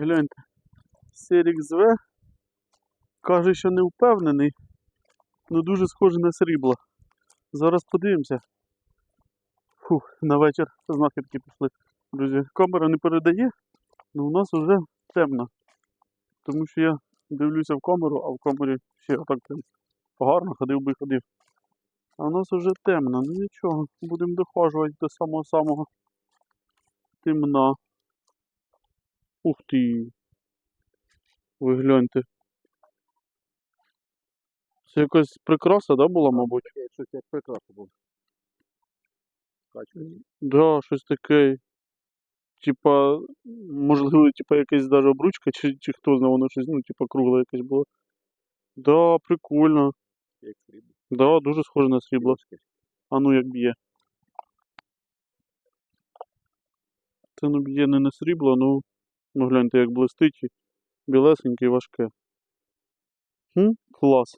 Гляньте. Серік зве. Каже, що не впевнений. Ну дуже схоже на срібло. Зараз подивимося. Фух, на вечір знахідки пішли. Друзі, камера не передає, але у нас вже темно. Тому що я дивлюся в камеру, а в камері ще прям гарно ходив би ходив. А у нас вже темно, ну нічого, будемо дохожувати до самого самого темна. Ух ти. Ви гляньте. Це якась прикраса, да, була, мабуть? Щось як прекрасно було. Качу. Да, щось таке. Типа, можливо, типа якась даже обручка, чи, чи хто знає, воно щось, ну, типа кругле якесь було. Да, прикольно. Як срібло. Да, дуже схоже на срібло. А ну як б'є. Це ну б'є не на срібло, ну, ну гляньте, як блистить, білесеньке і важке. Хм, клас.